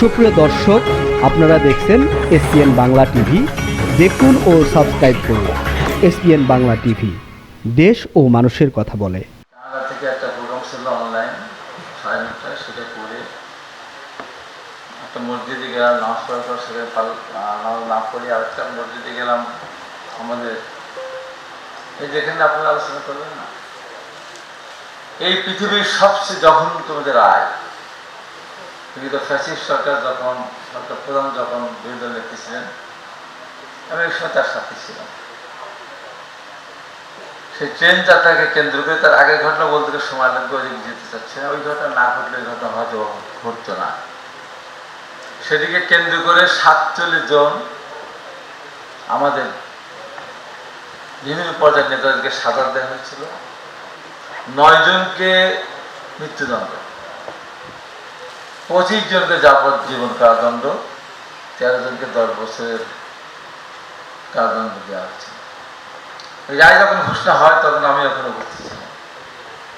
সুপ্রিয় দর্শক, আপনারা দেখছেন এসপিএন বাংলা টিভি। দেখুন ও সাবস্ক্রাইব করুন এসপিএন বাংলা টিভি। দেশ ও মানুষের কথা বলে। কানাডা থেকে একটা প্রোগ্রাম ছিল অনলাইন সাড়ে নটায়, সেটা করে একটা মসজিদে গেলাম, নামাজ পড়ার পর নামাজ না পড়ি আর একটা মসজিদে গেলাম আমাদের। এই যেখানে আপনারা আলোচনা করবেন না। এই পৃথিবীর সবচেয়ে জঘন্যতমদের রায়। কিন্তু ফ্যাসিস্ট সরকার যখন, সরকার প্রধান যখন বিরোধী নেত্রী ছিলেন, আমি এই সময় তার সাথে ছিলাম। সেই ট্রেন যাত্রাকে কেন্দ্র করে তার আগের ঘটনা বলতে গেলে সময় লাগবে ওইদিকে যেতে চাচ্ছে না ওই ঘটনা না ঘটলে ওই ঘটনা হয়তো ঘটতো না। সেদিকে কেন্দ্র করে সাতচল্লিশ জন আমাদের বিভিন্ন পর্যায়ের নেতাদেরকে সাজা দেওয়া হয়েছিল। নয় জনকে মৃত্যুদণ্ড। পঁচিশ জনকে যাবজ্জীবন কারাদণ্ড, তেরো জনকে দশ বছরের কারাদণ্ড দেওয়া ওই রায় যখন ঘোষণা হয়, তখন আমি ওখানে উপস্থিত ছিলাম।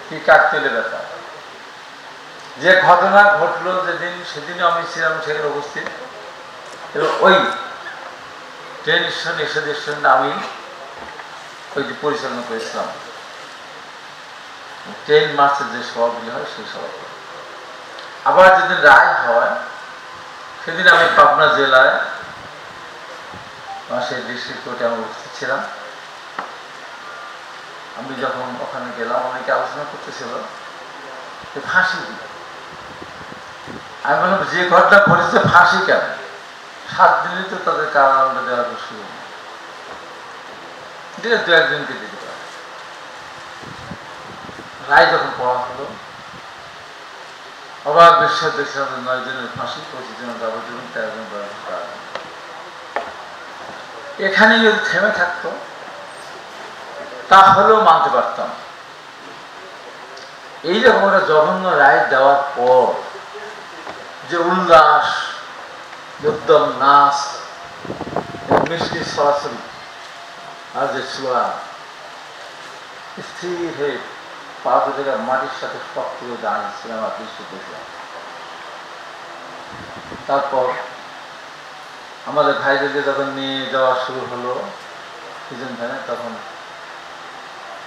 কি কাকতেলে ব্যাপার। যে ঘটনা ঘটলো যেদিন, সেদিনও আমি ছিলাম সেখানে উপস্থিত। এবং ওই এসে স্টেশন আমি ওই পরিচালনা করেছিলাম। ট্রেন মার্চের যে সভাগুলি হয়, সেই সভাগুলি আবার যেদিন রায় হয়, সেদিন আমি পাবনা জেলায় সেই ডিস্ট্রিক্ট কোর্টে আমি উপস্থিত ছিলাম। আমি যখন ওখানে গেলাম, অনেকে আলোচনা করতেছিল ফাঁসি আমি বললাম, যে ঘটনা ঘটেছে ফাঁসি কেন? সাত দিনই তো তাদের কারাদণ্ড দেওয়ার সুযোগ। দিলে দু একদিনকে দিতে পারে। রায় যখন পড়া হলো অবাক বিশ্বাস দেখছিলাম যে নয় জনের ফাঁসি পঁচিশ জনের যাবজ্জীবন তেরো জন এখানে যদি থেমে থাকতো, তাহলেও মানতে পারতাম। এইরকম একটা জঘন্য রায় দেওয়ার পর যে উল্লাস উদ্যম নাচ মিষ্টি সরাসরি আর যে ছোঁয়া, স্থির হয়ে পা মাটির সাথে শক্ত করে দাঁড়িয়েছিলাম আর দৃষ্টি তারপর আমাদের ভাইদেরকে যখন নিয়ে যাওয়া শুরু হলো সিজন ভ্যানে তখন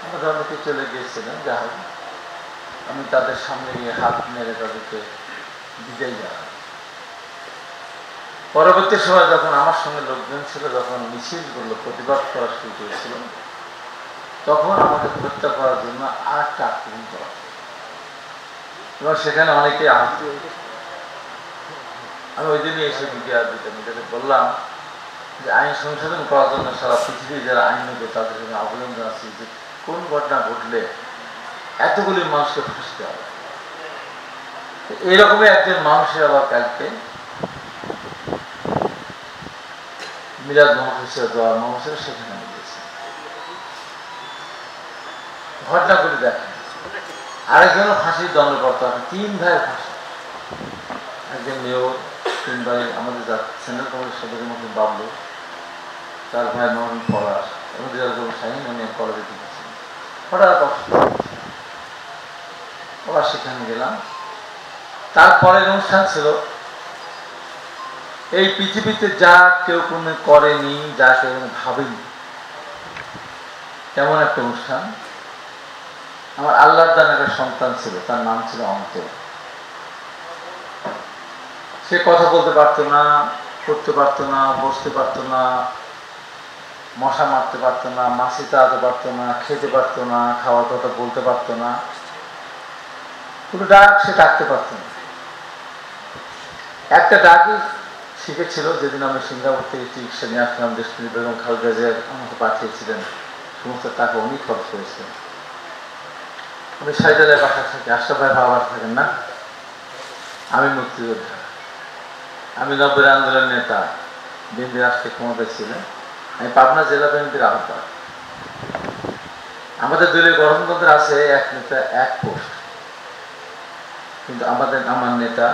আমাদের অনেকে চলে গিয়েছিলেন যা হোক। আমি তাদের সামনে গিয়ে হাত মেরে তাদেরকে বিদায় জানাই। পরবর্তী সময় যখন আমার সঙ্গে লোকজন ছিল, যখন মিছিলগুলো প্রতিবাদ করা শুরু করেছিল তখন আমাদের হত্যা করার জন্য আর একটা আক্রমণ করা এবং সেখানে অনেকে আহত আমি ওই দিনই এসে মিডিয়া দিতে মিডিয়াতে বললাম যে আইন সংশোধন করার জন্য সারা পৃথিবীর যারা আইন নেবে তাদের জন্য আবেদন জানাচ্ছি যে কোন ঘটনা ঘটলে এতগুলি মানুষকে ফাঁসতে হবে। এইরকমই একজন মানুষের আবার কালকে মিলাদ মহাশয় দেওয়া মহাশয় সেখানে গিয়েছে করে দেখেন আরেকজনও ফাঁসির দণ্ড করতে হবে তিন ভাই ফাঁসি। একজন মেয়র, তিন ভাই আমাদের সেন্ট্রাল কলেজ সদরের মধ্যে বাবলু তার ভাই মোহন পলাশ এবং দিদারগুল শাহিন উনি কলেজে দিয়েছেন হঠাৎ আবার সেখানে গেলাম। তারপরের অনুষ্ঠান ছিল। এই পৃথিবীতে যা কেউ কোনো করেনি, যা কেউ ভাবেনি। তেমন একটা অনুষ্ঠান। আমার আল্লাহর দান একটা সন্তান ছিল, তার নাম ছিল অন্তর। সে কথা বলতে পারতো না করতে পারতো না, বসতে পারতো না, মশা মারতে পারতো না, মাছি তাড়াতে পারতো না, খেতে পারতো না, খাওয়ার কথা বলতে পারতো না। কোনো ডাক সে ডাকতে পারতো না। একটা ডাকই শিখেছিল, যেদিন আমি সিঙ্গাপুর থেকে চিকিৎসা নিয়ে আসলাম দেশপ্রিয় বেগম খালেদা জিয়া আমাকে পাঠিয়েছিলেন। সমস্ত টাকা উনি খরচ করেছিলেন। আমি সাইডালের বাসা থাকি আশরাফ ভাই বাবা থাকেন না, আমি মুক্তিযোদ্ধা। আমি নব্বই আন্দোলনের নেতা বিএনপি রাষ্ট্রে ক্ষমতায় ছিলেন। আমি পাবনা জেলা বিএনপির আহ্বায়ক। আমাদের দলীয় গঠনতন্ত্র আছে এক নেতা, এক পোস্ট। কিন্তু আমাদের, আমার নেতা,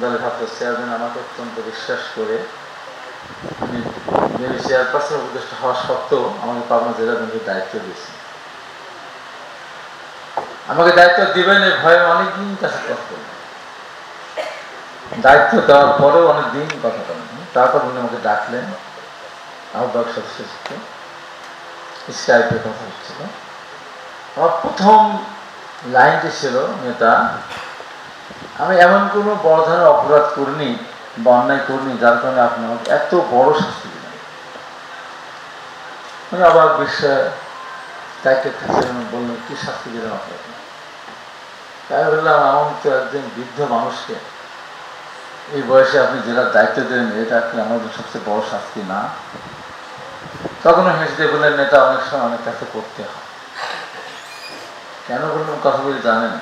দলের ভারত চেয়ারম্যান আমাকে অত্যন্ত বিশ্বাস করে। আমি চেয়ারপারসন, উপদেষ্টা হওয়া সত্ত্বেও আমাকে পাবনা জেলা বিএনপির দায়িত্ব দিয়েছে আমাকে দায়িত্ব দিবেন এই ভয়ে অনেকদিন কাছে কষ্ট দায়িত্ব দেওয়ার পরেও অনেক দিন কথা বলেন তারপর উনি আমাকে ডাকলেন। আহ্বায়ক সদস্য সাথে স্কাইপে কথা হচ্ছিল। আমার প্রথম লাইনটি ছিল, নেতা, আমি এমন কোনো বড় ধরনের অপরাধ করিনি বা অন্যায় করিনি যার কারণে আপনি আমাকে এত বড় শাস্তি দিলেন। আমি আবার দায়িত্বে থাকছিলেন বললেন, কি শাস্তি দিলেন আপনাকে? তাই বললাম একজন বৃদ্ধ মানুষকে এই বয়সে আপনি জেলার দায়িত্ব দিলেন এটা কি আমাদের সবচেয়ে বড় শাস্তি? না। তখন হেসে বললেন নেতা অনেক সময় অনেক কাছে করতে হয়। কেন বললাম কথা বলে জানেন?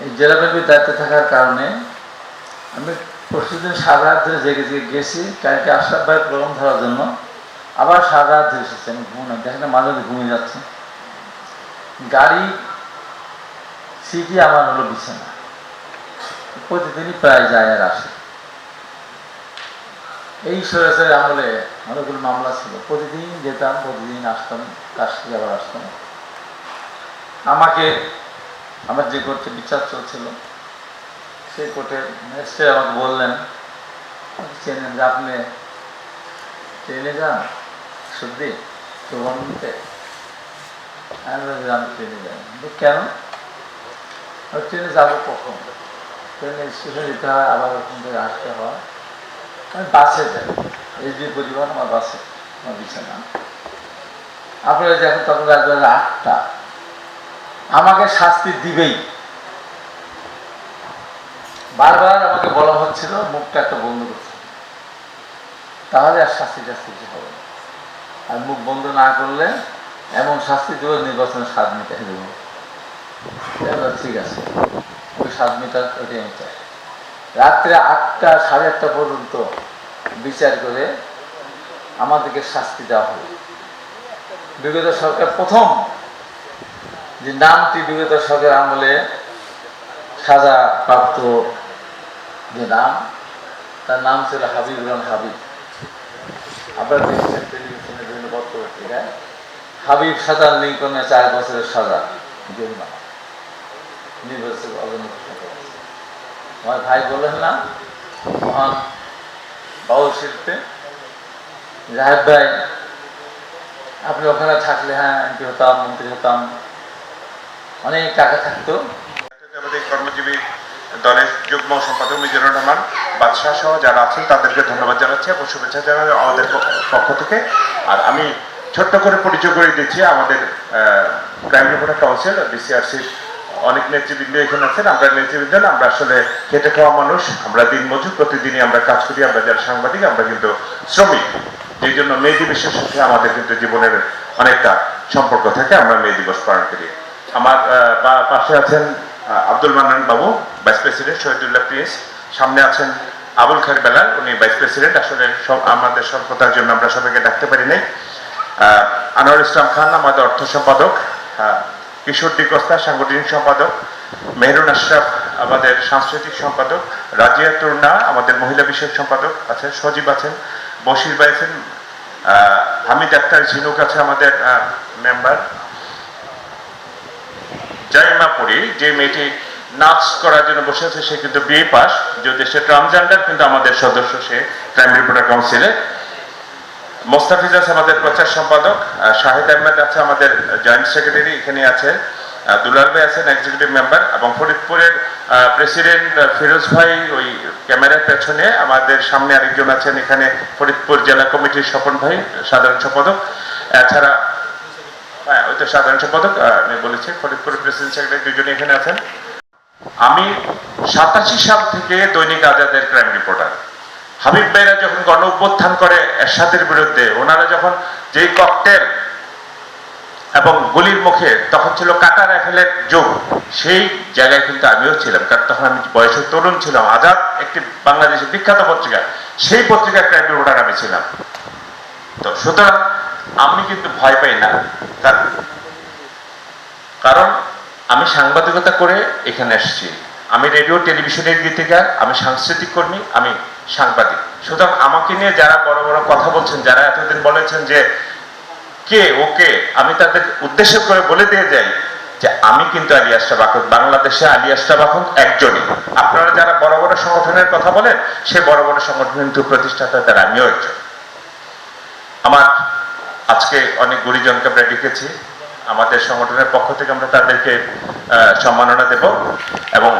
এই জেলা বিএনপির দায়িত্বে থাকার কারণে আমি প্রতিদিন সারা রাত ধরে জেগে জেগে গেছি। কালকে আশরাফ ভাই প্রোগ্রাম ধরার জন্য আবার সারা রাত ধরে এসেছি। আমি ঘুম না, দেখেন মাঝে মাঝে ঘুমিয়ে যাচ্ছে। গাড়ি সিটি আমার হলো বিছানা। প্রতিদিনই প্রায় যায় আর আসে। এই সরাসরি আমলে অনেকগুলো মামলা ছিল। প্রতিদিন যেতাম, প্রতিদিন আসতাম, কাজ থেকে আবার আসতাম। আমাকে, আমার যে কোর্টে বিচার চলছিল সেই কোর্টে ম্যাজিস্ট্রেট আমাকে বললেন চেনেন যে আপনি ট্রেনে যান? সত্যি? আমি বললাম আমি ট্রেনে যাই। কেন? ট্রেনে যাব কখন? ট্রেনে স্টেশনে যেতে হয়, আবার ওখান থেকে আসতে হয়। আমি বাসে যাই। এইচবি পরিবহন, আমার বাসে, আমার বিছানা। আপনারা যখন তখন রাত আটটা। আমাকে শাস্তি দিবেই। বারবার আমাকে বলা হচ্ছিল, মুখটা একটা বন্ধ করছে। তাহলে আর শাস্তি টাস্তি কিছু হবে আর মুখ বন্ধ না করলে এমন শাস্তি দেবো, নির্বাচনের স্বাদ মিটাই দেবো। ঠিক আছে। ওই স্বাদ মিটার চাই। রাত্রে আটটা, সাড়ে আটটা পর্যন্ত বিচার করে আমাদেরকে শাস্তি দেওয়া বিগত সরকার প্রথম যে নামটি বিগত সরকার আমলে সাজা প্রাপ্ত যে নাম, তার নাম ছিল হাবিবুর রহমান হাবিব। আপনারা দেখছেন টেলিভিশনে বিভিন্ন পত্র হাবিব সাজার লিঙ্কনের চার বছরের সাজা। জরিমানা। অবনত আমার ভাই বললেন, না, মহান বাউল শিল্পে জাহেদ ভাই, আপনি ওখানে থাকলে হ্যাঁ এমপি হতাম, মন্ত্রী হতাম, অনেক টাকা থাকতো। আমাদের কর্মজীবী দলের যুগ্ম সম্পাদক মিজানুর রহমান, বাদশাহ সহ যারা আছেন, তাদেরকে ধন্যবাদ জানাচ্ছি এবং শুভেচ্ছা জানাই আমাদের পক্ষ থেকে। আর আমি ছোট্ট করে পরিচয় করে দিচ্ছি আমাদের ক্রাইম রিপোর্টার কাউন্সিল বিসিআরসির অনেক নেতৃবৃন্দ এখানে আছেন, আমরা নেতৃবৃন্দ আমরা আসলে খেটে খাওয়া মানুষ, আমরা দিন মজুর প্রতিদিনই আমরা কাজ করি, আমরা যারা সাংবাদিক, আমরা কিন্তু শ্রমিক। যেই জন্য মে দিবসের সাথে আমাদের কিন্তু জীবনের অনেকটা সম্পর্ক থাকে, আমরা মে দিবস পালন করি। আমার পাশে আছেন আব্দুল মান্নান বাবু, ভাইস প্রেসিডেন্ট শহীদুল্লাহ প্রিন্স। সামনে আছেন আবুল খার বেলাল, উনি ভাইস প্রেসিডেন্ট। আসলে সব, আমাদের স্বল্পতার জন্য আমরা সবাইকে ডাকতে পারি নাই। আনোয়ার ইসলাম খান, আমাদের অর্থ সম্পাদক। কিশোর ডিকস্তা সাংগঠনিক সম্পাদক, মেহরুন আশরাফ, আমাদের সাংস্কৃতিক সম্পাদক, রাজিয়া তুর্না, আমাদের মহিলা বিষয়ক সম্পাদক আছেন, সজীব আছেন, বশির ভাই আছেন হামিদ আক্তার ঝিনুক আছে আমাদের মেম্বার জাইমাপুরি যে মেয়েটি নাচ করার জন্য বসে আছে, সে কিন্তু বিএ পাস যদি সে ট্রান্সজেন্ডার, কিন্তু আমাদের সদস্য সে, ক্রাইম রিপোর্টার কাউন্সিলে। মোস্তাফিজ আছে আমাদের প্রচার সম্পাদক শাহিদ আহমেদ আছে আমাদের জয়েন্ট সেক্রেটারি এখানে আছে। দুলাল ভাই আছেন এক্সিকিউটিভ মেম্বার এবং ফরিদপুরের প্রেসিডেন্ট ফিরোজ ভাই ওই ক্যামেরার পেছনে, আমাদের সামনে আরেকজন আছেন এখানে ফরিদপুর জেলা কমিটির স্বপন ভাই, সাধারণ সম্পাদক। এছাড়া হ্যাঁ ওই তো সাধারণ সম্পাদক আমি বলেছি, ফরিদপুর প্রেসিডেন্ট সেক্রেটারি দুজনে এখানে আছেন। আমি সাতাশি সাল থেকে দৈনিক আজাদের ক্রাইম রিপোর্টার হাবিব ভাইরা যখন গণ অভ্যুত্থান করে এরশাদের বিরুদ্ধে, ওনারা যখন যেই ককটেল এবং গুলির মুখে তখন ছিল কাটা রাইফেলের যুগ, সেই জায়গায় কিন্তু আমিও ছিলাম, কারণ তখন আমি বয়সে তরুণ ছিলাম, আজাদ একটি বাংলাদেশের বিখ্যাত পত্রিকা, সেই পত্রিকার ক্রাইম রিপোর্টার আমি ছিলাম। তো সুতরাং আমি কিন্তু ভয় পাই না কারণ আমি সাংবাদিকতা করে এখানে এসেছি। আমি রেডিও, টেলিভিশনের গীতিকার আমি সাংস্কৃতিক কর্মী, আমি সাংবাদিক। সুতরাং আমাকে নিয়ে যারা বড় বড় কথা বলছেন, যারা এতদিন বলেছেন যে কে ওকে আমি তাদের উদ্দেশ্য করে বলে দিয়ে যাই যে আমি কিন্তু আলী আশরাফ বাংলাদেশে আলী আশরাফ একজনই। আপনারা যারা বড় বড় সংগঠনের কথা বলেন, সে বড় বড় সংগঠন কিন্তু প্রতিষ্ঠাতা তারা, আমিও একজন। আমার আজকে অনেক গুরুজনকে আমরা ডেকেছি। আমাদের সংগঠনের পক্ষ থেকে আমরা তাদেরকে সম্মাননা দেব এবং